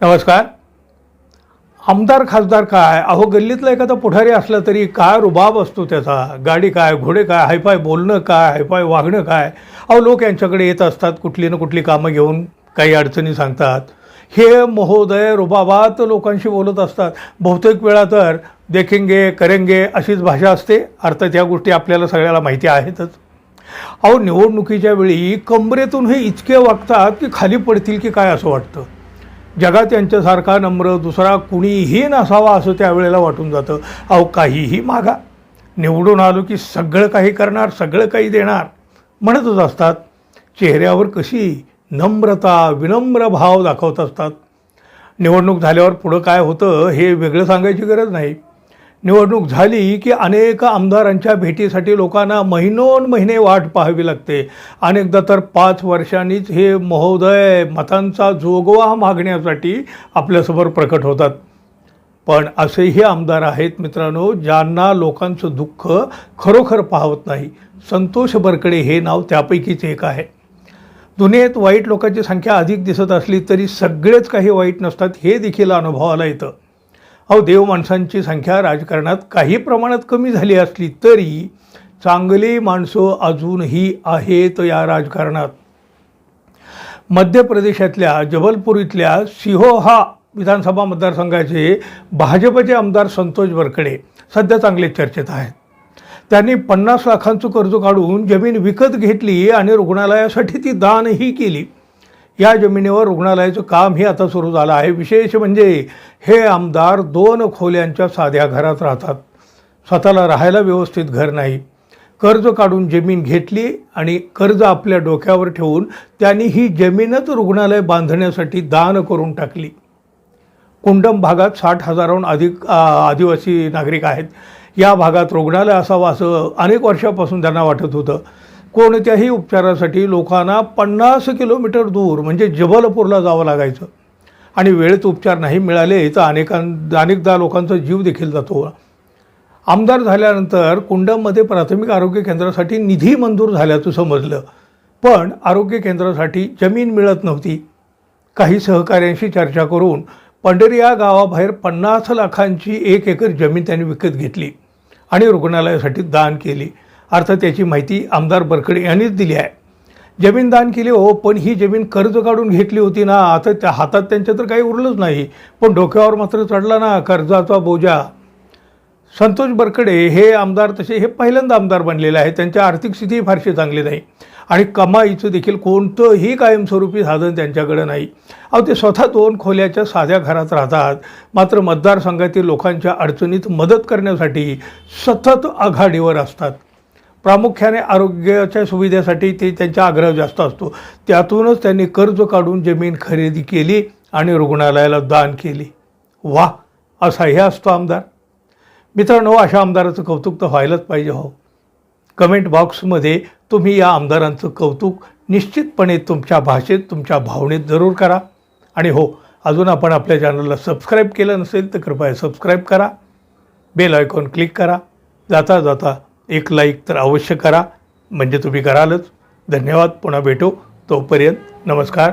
नमस्कार. आमदार खासदार काय? अहो गल्लीतला एखादा पुढारी असला तरी काय रुबाब असतो त्याचा? गाडी काय घोडे काय हायफाय बोलणं काय हायफाय वागणं काय? अहो लोक यांच्याकडे येत असतात कुठली ना कुठली कामं घेऊन काही अडचणी सांगतात. हे महोदय रुबाबात लोकांशी बोलत असतात. बहुतेक वेळा तर देखेंगे करेंगे अशीच भाषा असते. अर्थात या गोष्टी आपल्याला सगळ्याला माहिती आहेतच. अहो निवडणुकीच्या वेळी कमरेतून हे इतके वागतात की खाली पडतील की काय असं वाटतं? जगात यांच्यासारखा नम्र दुसरा कुणीही नसावा असं त्यावेळेला वाटून जातं. अहो काहीही मागा. निवडून आलो की सगळं काही करणार सगळं काही देणार. म्हणतच असतात. चेहऱ्यावर कशी नम्रता विनम्र भाव दाखवत असतात. निवडणूक झाल्यावर पुढं काय होतं हे वेगळं सांगायची गरज नाही. निवडणूक झाली की अनेक आमदारांच्या भेटीसाठी लोकांना महिनोन महिने वाट पाहावी लागते. अनेकदा तर पाच वर्षांनीच हे महोदय मतांचा जोगवा मागण्यासाठी आपल्यासमोर प्रकट होतात. पण असेही आमदार आहेत मित्रांनो ज्यांना लोकांचं दुःख खरोखर पाहत नाही. संतोष बरकडे हे नाव त्यापैकीच एक आहे. दुनियेत वाईट लोकांची संख्या अधिक दिसत असली तरी सगळेच काही वाईट नसतात हे देखील अनुभवाला येतं. अहो देव माणसांची संख्या राजकारणात काही प्रमाणात कमी झाली असली तरी चांगली माणसं अजूनही आहेत या राजकारणात. मध्य प्रदेशातल्या जबलपूर इथल्या सिहोहा विधानसभा मतदारसंघाचे भाजपचे आमदार संतोष बरकडे सध्या चांगले चर्चेत आहेत. त्यांनी पन्नास लाखांचं कर्ज काढून जमीन विकत घेतली आणि रुग्णालयासाठी ती दानही केली. या जमिनीवर रुग्णालयाचं कामही आता सुरू झालं आहे. विशेष म्हणजे हे आमदार दोन खोल्यांच्या साध्या घरात राहतात. स्वतःला राहायला व्यवस्थित घर नाही. कर्ज काढून जमीन घेतली आणि कर्ज आपल्या डोक्यावर ठेवून त्यांनी ही जमीनच रुग्णालय बांधण्यासाठी दान करून टाकली. कुंडम भागात साठ हजाराहून अधिक आदिवासी नागरिक आहेत. या भागात रुग्णालय असावं असं अनेक वर्षापासून त्यांना वाटत होतं. कोणत्याही उपचारासाठी लोकांना पन्नास किलोमीटर दूर म्हणजे जबलपूरला जावं लागायचं. आणि वेळेत उपचार नाही मिळाले तर अनेकां अनेकदा लोकांचा जीव देखील जातो. आमदार झाल्यानंतर कुंडममध्ये प्राथमिक आरोग्य केंद्रासाठी निधी मंजूर झाल्याचं समजलं. पण आरोग्य केंद्रासाठी जमीन मिळत नव्हती. काही सहकाऱ्यांशी चर्चा करून पंढरी या गावाबाहेर पन्नास लाखांची एक एकर जमीन त्यांनी विकत घेतली आणि रुग्णालयासाठी दान केली. अर्थात त्याची माहिती आमदार बरकडे यांनीच दिली आहे. जमीन दान केली हो पण ही जमीन कर्ज काढून घेतली होती ना आता त्या हातात त्यांच्या तर काही उरलंच नाही. पण डोक्यावर मात्र चढला ना कर्जाचा बोजा. संतोष बरकडे हे आमदार तसे हे पहिल्यांदा आमदार बनलेले आहे त्यांची आर्थिक स्थिती फारशी चांगली नाही. आणि कमाईचं देखील कोणतंही कायमस्वरूपी साधन त्यांच्याकडे नाही. अहो ते स्वतः दोन खोल्याच्या साध्या घरात राहतात. मात्र मतदारसंघातील लोकांच्या अडचणीत मदत करण्यासाठी सतत आघाडीवर असतात. प्रामुख्याने आरोग्याच्या सुविधेसाठी ते त्यांचा आग्रह जास्त असतो. त्यातूनच त्यांनी कर्ज काढून जमीन खरेदी केली आणि रुग्णालयाला दान केली. वा असा हे असतो आमदार. मित्रांनो अशा आमदाराचं कौतुक तर व्हायलाच पाहिजे हो. कमेंट बॉक्समध्ये तुम्ही या आमदारांचं कौतुक निश्चितपणे तुमच्या भाषेत तुमच्या भावनेत जरूर करा. आणि हो अजून आपण आपल्या चॅनलला सबस्क्राईब केलं नसेल तर कृपया सबस्क्राईब करा. बेल आयकॉन क्लिक करा. जाता जाता एक लाईक तर अवश्य करा. म्हणजे तुम्ही करालच. धन्यवाद. पुन्हा भेटू. तोपर्यंत नमस्कार.